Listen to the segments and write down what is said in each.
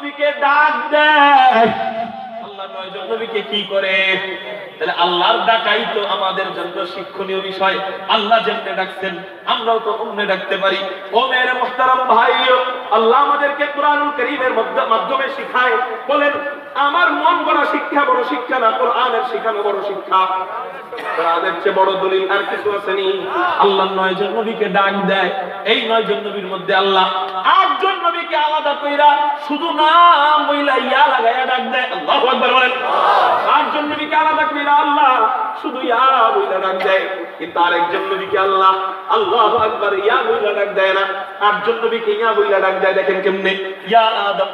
নবীকে ডাক দেয়। আল্লাহ নয়জন নবীকে কি করে? তাহলে আল্লাহর ডাকাই তো আমাদের জন্য শিক্ষণীয় বিষয়। আল্লাহ যেমনে ডাকছেন, আমরাও তো অমনে ডাকতে পারি। ও মেয়ের মোহতারাম ভাই আল্লাহ আমাদেরকে কোরআনুল করিমের মাধ্যমে শিখায়। বলেন আমার মন গড়া শিক্ষা, বড় শিক্ষা না, কোরআনের শিখানো বড় শিক্ষা। কোরআনের চেয়ে বড় দলিল আর কিছু আসেনি আল্লাহ নয় জন নবীকে ডাক দেয়, এই নয় জন নবীর মধ্যে আল্লাহ আটজন নবীকে আলাদা কইরা শুধু নাম বইলা ইয়া লাগাইয়া ডাক দেয়। আল্লাহু আকবার বলেন। আটজন নবীকে আলাদা কইরা আল্লাহ শুধু ইয়া বইলা ডাক দেয়। কিন্তু আরেকজন নবীকে আল্লাহ আল্লাহু আকবার ইয়া বইলা ডাক দেয় না। আটজন নবীকে ইয়া বইলা ডাক দেয়, দেখেন কেমনে? ইয়া আদম।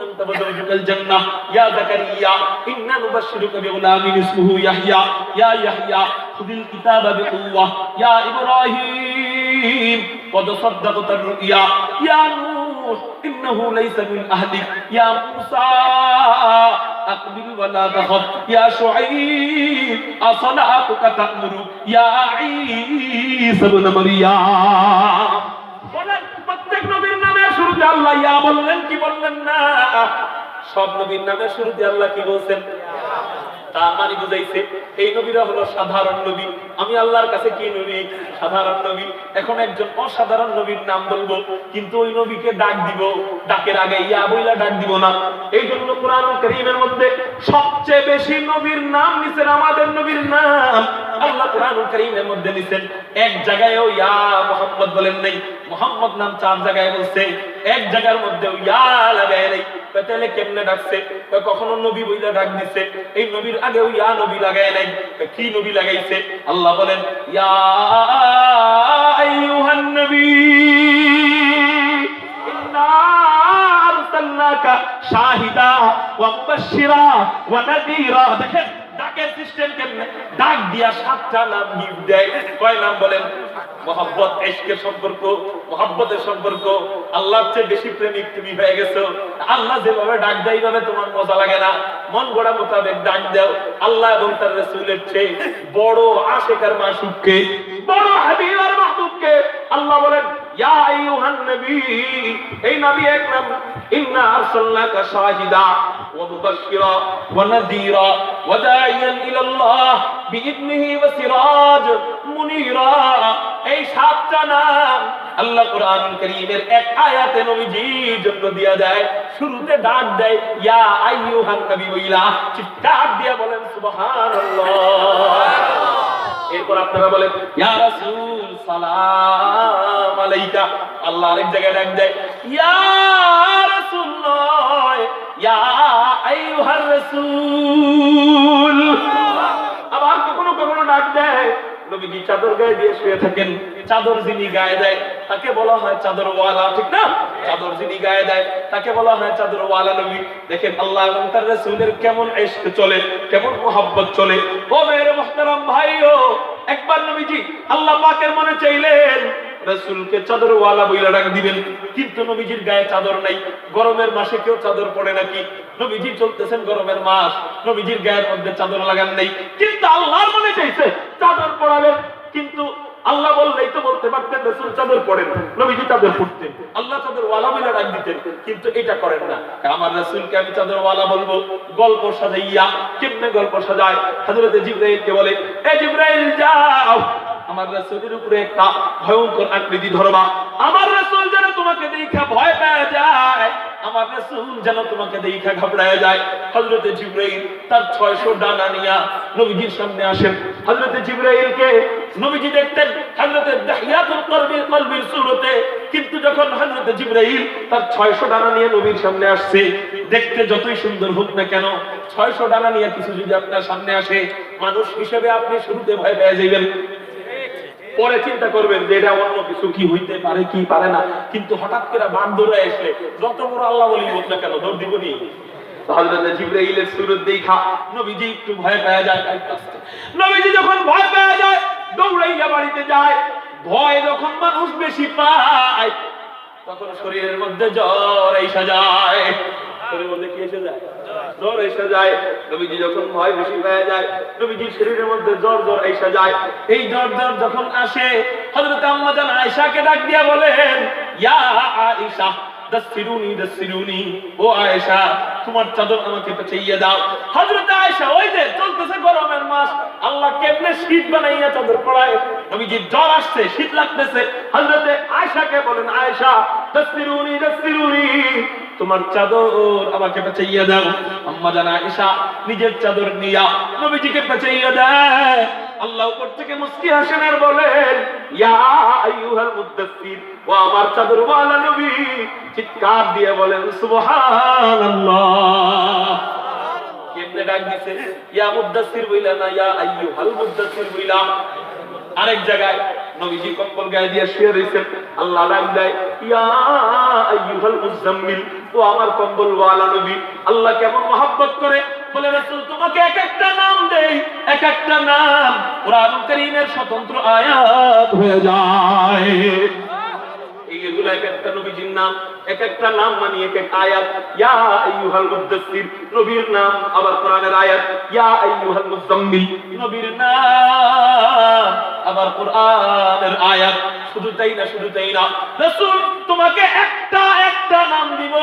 أنت وزوجك الجنة يا زكريا إنا نبشرك بغلام اسمه يحيى يا يحيى خذ الكتاب بقوة يا إبراهيم قد صدقت الرؤيا يا نوح إنه ليس من أهلك يا موسى أقبل ولا تخف يا شعيب أصلحتك تأمرك يا عيسى بن مريم প্রত্যেক নবীর নামে শুরুতে আল্লাহ, ইয়া বললেন কি বললেন না? সব নবীর নামে শুরুতে আল্লাহ কি বলছেন? তার মানে বুঝাইছে, এই নবীরা হলো সাধারণ নবী। আমি আল্লাহর কাছে কি নবী? সাধারণ নবী। এখন একজন অসাধারণ নবীর নাম বলব, কিন্তু ওই নবীকে ডাক দিব। ডাকের আগে ইয়া বইলা ডাক দিব না। এই জন্য কোরআন করিমের মধ্যে সবচেয়ে বেশি নবীর নাম নিছেন আমাদের নবীর নাম। আল্লাহ বলেন শাহিদা দেখেন ডাকের সিস্টেম কেমনে ডাক দিয়া সাতটা নাম গিফট দেয়। কয় নাম বলেন? মোহাম্মত এশকের সম্পর্ক মোহাম্মতের সম্পর্ক। আল্লাহর চেয়ে বেশি প্রেমিক তুমি হয়ে গেছো। আল্লাহ যেভাবে ডাক দেয়, এইভাবে তোমার মজা লাগে না। মন গড়া মোতাবেক ডাক দাও। আল্লাহ এবং তার রাসূলের চেয়ে বড় আশেকার মাসুককে বড় হাবিব আর মাহবুবকে আল্লাহ বলেন শুরুতে ডাক দেয় চিৎকার দিয়া বলেন সুবহানাল্লাহ। এরপর আপনারা বলেন, ইয়া রাসূল, সালাম আলাইকা। আল্লাহ আরেক জায়গায় ডাক দেয়, ইয়া রাসূল নয়, ইয়া আইয়ুহার রাসূল। আবার কখনো কখনো ডাক দেয় নবীজি চাদর গায়ে দিয়ে শুয়ে থাকেন। চাদর যিনি গায়ে দেয়, তাকে বলা হয় চাদর ওয়ালা ঠিক না? চাদর যিনি গায়ে দেয়, তাকে বলা হয় চাদর ওয়ালা নবী। দেখেন আল্লাহ এবং তার রাসূলের কেমন ইশক চলে, কেমন মোহাব্বত চলে। ও মেরে মুহতারাম ভাইও, একবার নবীজি আল্লাহ পাকের মনে চাইলেন, রাসূলকে চাদর ওয়ালা বইলা ডাক দিবেন। কিন্তু নবীজির গায়ে চাদর নাই। গরমের মাসে কেউ চাদর পড়ে নাকি? নবীজি চলতেছেন গরমের মাস, নবীজির গায়ের মধ্যে চাদর লাগান নাই। কিন্তু আল্লাহর মনে চাইছে, চাদর পরাবেন, কিন্তু আল্লাহ বললেই তো বলতে পারতেন, রসুল চাদর পড়েন নবীজি চাদর পড়তেন আল্লাহ চাদর ওয়ালা বলে ডাক দিতেন, কিন্তু এটা করেন না। আমার রসুলকে আমি চাদর ওয়ালা বলব, গল্প সাজাইয়া, কেমনে গল্প সাজায়? হযরতে জিবরাইলকে বলে, এ জিবরাইল, যাও! আমার রাসূলের উপরে একটা ভয়ঙ্কর আকৃতি ধরবা। আমার রাসূল যেন তোমাকে দেখে ভয় পেয়ে যায়। আমার রাসূল যেন তোমাকে যায়। জিবরাইল তার 600 ডানা নিয়া নবীজির সামনে আসেন। জিবরাইলকে নবীজি দেখতেন দাহিয়াতুল কলবির সূরতে। কিন্তু যখন হযরতে জিবরাইল তার 600 ডানা নিয়ে নবীর সামনে আসছে, দেখতে যতই সুন্দর হোক না কেন 600 ডানা নিয়ে কিছু যদি আপনার সামনে আসে, মানুষ হিসেবে আপনি শুরুতে ভয় পেয়ে যাবেন। পরে চিন্তা করবেন যে এটা অন্য কিছু কি হইতে পারে, কি পারে না। কিন্তু হঠাৎ করে বান দৌড়ে যত বড় আল্লাহ বলি হোক কেন, দৌড় দিব নি। একটু ভয় যায়। নবীজি যখন ভয় যায়, দৌড়াইয়া বাড়িতে যায়, ভয় যখন মানুষ বেশি পায়, তখন শরীরের মধ্যে জ্বর এসে যায়। তোমার চাদর আমাকে পেঁচাইয়া দাও। হযরত আয়েশা, ওই যে চলতেছে গরমের মাস, আল্লাহ কেমনে শীত বানাইয়া চাদর পড়ায় নবীজির জ্বর আসছে, শীত লাগতেছে। হযরতে আয়েশাকে বলেন, আয়েশা দাসিরুনি দাসিরুনি তোমার চাদর আমাকে পেঁচাইয়া দাও। আম্মা জানা আয়েশা নিজের চাদর নিয়া নবীজিকে পেঁচাইয়া দেয়। আল্লাহ উপর থেকে মুস্কি হাসেন আর বলেন, ইয়া আইয়ুহাল মুদ্দাসসির ও আমার চাদর ওয়ালা নবী। চিৎকার দিয়ে বলেন, সুবহানাল্লাহ। কেমনে ডাক দিছে? ইয়া মুদ্দাসসির বইলা না, ইয়া আইয়ুহাল মুদ্দাসসির বইলা। আরেক জায়গায় নবীজি কম্বল গায়ে দিয়ে শুয়ে রয়েছেন আল্লাহ ডাক দেয়, ইয়া আইয়ুহাল মুজাম্মিল, ও আমার কম্বল ওয়ালা নবী, আল্লাহ কেমন মহব্বত করে? বলে রাসূল, তোমাকে এক একটা নাম দেই, এক একটা নাম কোরআন কারীমের স্বতন্ত্র আয়াত হয়ে যায়। নবীর নাম আবার কোরআনের আয়াত। ইয়া আইয়ুহাল মুজাম্মিল, নবীর নাম আবার কোরআনের আয়াত। শুধু তাই না, শুধু তাই না। রাসূল, তোমাকে একটা একটা নাম দিব।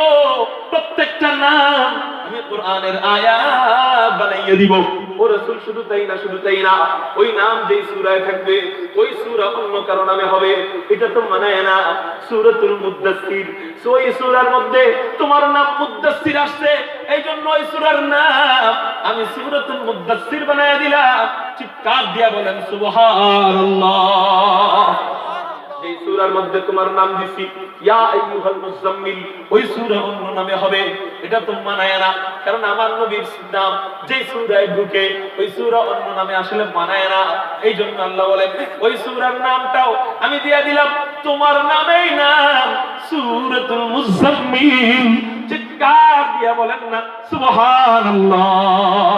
প্রত্যেকটা নাম আমি কোরআনের আয়াত বানাইয়ে দিব। ও রাসূল, শুধু তাই না, শুধু তাই না। ওই নাম যেই সূরায় থাকবে, ওই সূরা অন্য কারও নামে হবে। এটা তো মানায় না। সূরাতুল মুদ্দাসসির এই সূরার মধ্যে তোমার নাম মুদ্দাসসির আসছে। এই জন্য ওই সূরার নাম আমি সূরাতুল মুদ্দাসসির বানায় দিলাম। চিৎকার দিয়া বলেন, সুবহানাল্লাহ। এই সূরার মধ্যে তোমার নাম দিছি, ইয়া আইয়ুহাল ওই সূরা অন্য নামে হবে। এটা তো মানায় না, কারণ আমার নবীর নাম যে সূরায় ঢুকে, ওই সূরা অন্য নামে আসলে মানায় না। এই জন্য আল্লাহ বলেন, ওই সূরার নামটাও আমি দিয়া দিলাম, তোমার নামেই নাম সূরাতুল মুজাম্মিল চিৎকার দিয়া বলেন না, সুবহানাল্লাহ।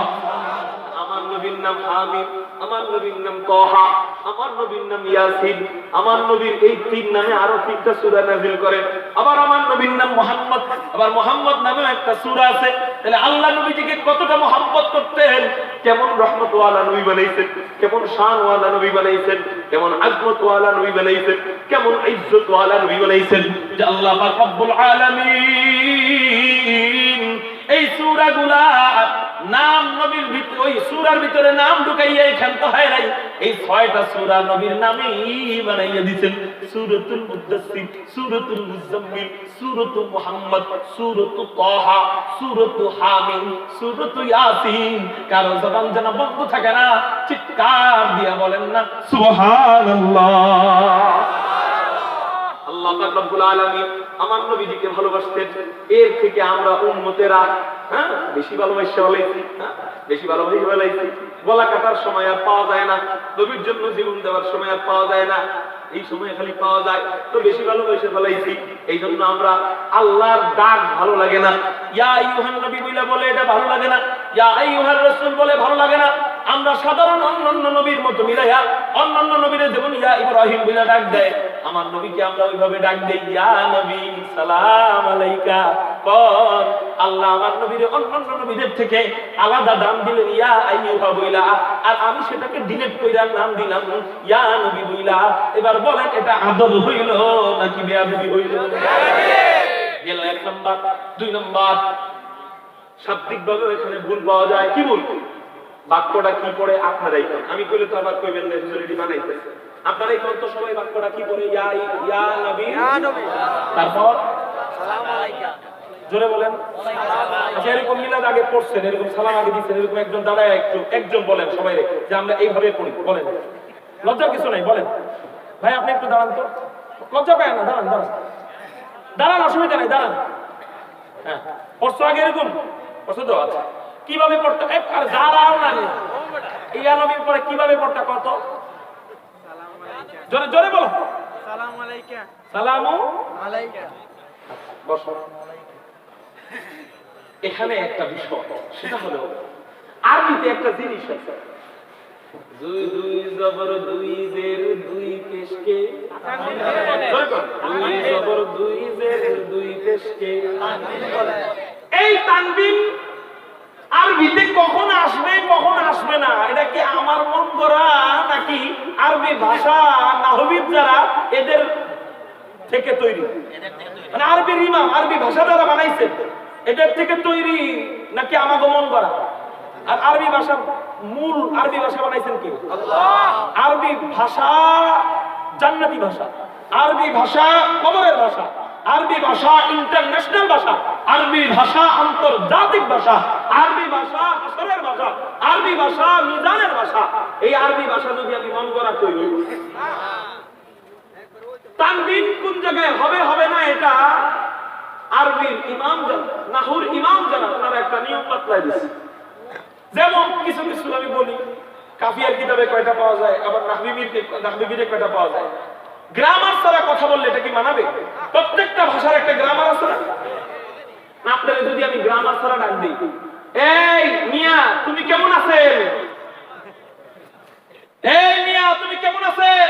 নাম হামিদ আমার নবীর নাম তহা আমার নবীর নাম ইয়াসিন, আমার নবীর এই তিন নামে আরও তিনটা সূরা নাযিল করেন। আবার আমার নবীর নাম মুহাম্মদ, আবার মুহাম্মদ নামে একটা সূরা আছে। তাহলে আল্লাহ নবীজিকে কতটা মহব্বত করতেন? কেমন রহমত ওয়ালা নবী বানাইছেন, কেমন শান ওয়ালা নবী বানাইছেন, কেমন আজমত ওয়ালা নবী বানাইছেন, কেমন ইজ্জত ওয়ালা নবী বানাইছেন। যে আল্লাহ পাক রব্বুল আলামিন এই সূরাগুলা নাম নবীর ভিতরে ওই সূরার ভিতরে নাম ঢুকাইয়া এখান তো হয় নাই। এই ছয়টা সূরা নবীর নামেই বানাইয়া দিয়েছেন সূরাতুল মুদ্দাসসির সূরাতুল মুজাম্মিল সূরাতু মুহাম্মদ, সূরাতু তাহা, সূরাতু হামিম, সূরাতু ইয়াসিন। কারও জবান যেন বন্ধ থাকে না, চিৎকার দিয়া বলেন না, সুবহানাল্লাহ। আল্লাহ পাক রব্বুল আলামিন আমার নবীজিকে ভালোবাসতেন। এর থেকে আমরা উম্মতেরা হ্যাঁ? বেশি ভালোবাসা বলাইছি হ্যাঁ? বেশি বলাইছি গলা কাটার সময় আর পাওয়া যায় না, নবীর জন্য জীবন দেওয়ার সময় আর পাওয়া যায় না, এই সময় খালি পাওয়া যায়। তো বেশি ভালোবাসা ফেলাইছি এই জন্য আমরা আল্লাহর ডাক ভালো লাগে না। ইয়া আইয়ুহান নবী বলে, এটা ভালো লাগে না। ইয়া বলে, ভালো লাগে না। আমরা সাধারণ অন্যান্য নবীর মতো মিলাইয়া, অন্যান্য নবীর যেমন ইয়া ইব্রাহিম বলে ডাক দেয়, আমার নবীকে আমরা ওইভাবে ডাক দেই, ইয়া নবী সালাম আলাইকা কোন আল্লাহ আমার নবীর অন্যান্য নবীদের থেকে আলাদা দাম দিলেন ইয়া আইয়ুহা বইলা আর আমি সেটাকে ডিলিট কইরা নাম দিলাম ইয়া নবী বইলা এবার বলেন এটা আদব হইল নাকি বেয়াদবি হইল? গেল এক নম্বর দুই নম্বর শাব্দিক ভাবে এখানে ভুল পাওয়া যায়। কি ভুল? বাক্যটা কি পড়ে আপনারাই আমি কইলে তো আবার কইবেন না রেডি বানাইতে আপনারাই কোন তো সবাই বাক্যটা কি পড়ে? ইয়া ইয়া নবী তারপর? জোরে বলেন। আচ্ছা এরকম মিলাদ আগে পড়ছেন এরকম সালাম আগে দিচ্ছেন এরকম একজন দাঁড়ায় একটু একজন বলেন সবাই যে আমরা এইভাবে পড়ি বলেন। লজ্জার কিছু নাই বলেন। ভাই আপনি একটু দাঁড়ান তো। লজ্জা পায় না দাঁড়ান দাঁড়ান। দাঁড়ান অসুবিধা নাই দাঁড়ান। হ্যাঁ পড়ছো আগে এরকম? পড়ছো তো? আচ্ছা। কীভাবে পড়তে আর দাঁড়াও না। ইয়া নবীর পরে কীভাবে পড়তে কত? জোরে জোরে বলো। সালাম আলাইকা সালামু আলাইকা বসো। এখানে একটা বিষয় সেটা হলো আরবিতে একটা জিনিস আছে। দুই দুই জবর দুই জের দুই পেশকে। দুই জবর দুই জের দুই পেশকে। এই তানবিন আরবিতে কখন আসবে কখন আসবে না? এটা কি আমার মন করা নাকি আরবি ভাষা নাহবিদ যারা এদের থেকে তৈরি। মানে আরবির ইমাম আরবি ভাষা দ্বারা বানাইছে এটার থেকে তৈরি নাকি আমাগমন করা আর আরবি ভাষা মূল আরবি ভাষা বানাইছেন কে? আরবি ভাষা জান্নাতি ভাষা আরবি ভাষা কবরের ভাষা আরবি ভাষা ইন্টারন্যাশনাল ভাষা আরবি ভাষা আন্তর্জাতিক ভাষা আরবি ভাষা হাসরের ভাষা আরবি ভাষা মিজানের ভাষা। এই আরবি ভাষা যদি আমি মন করা তৈরি তানবিন কোন জায়গায় হবে হবে না এটা? আরবির ইমাম নাহুর ইমাম ওনারা একটা নিয়ম যেমন কিছু কিছু আমি বলি, কাফিয়ার কিতাবে কয়টা পাওয়া যায়, আবার নাহবিবির নাহবিবিরে কয়টা পাওয়া যায়। গ্রামার ছাড়া কথা বললে এটা কি মানাবে? প্রত্যেকটা ভাষার একটা গ্রামার আছে না, আপনাদের যদি আমি গ্রামার ছাড়া ডাক দিই। এই মিয়া, তুমি কেমন আছেন? এই মিয়া, তুমি কেমন আছেন?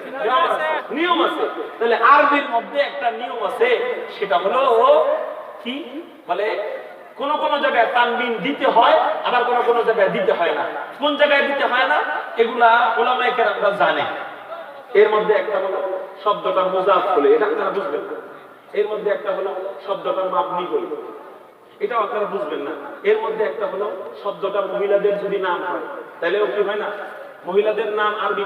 নিয়ম আছে। তাহলে আরবির মধ্যে একটা নিয়ম আছে, সেটা হলো কি? বলে কোন কোন জায়গায় তানবিন দিতে হয়, আবার কোন কোন জায়গায় দিতে হয় না। কোন জায়গায় দিতে হয় না? এগুলা ওলামায়ে কেরামরা জানে। এর মধ্যে একটা হলো শব্দটার মুজাফ বলে, এটা আপনারা বুঝবেন। এর মধ্যে একটা হলো শব্দটার মাবনি বলে। এটাও আপনারা বুঝবেন না। এর মধ্যে একটা হলো শব্দটা মহিলাদের যদি নাম হয় তাহলে ও কি হয় না? মহিলাদের নাম আরবি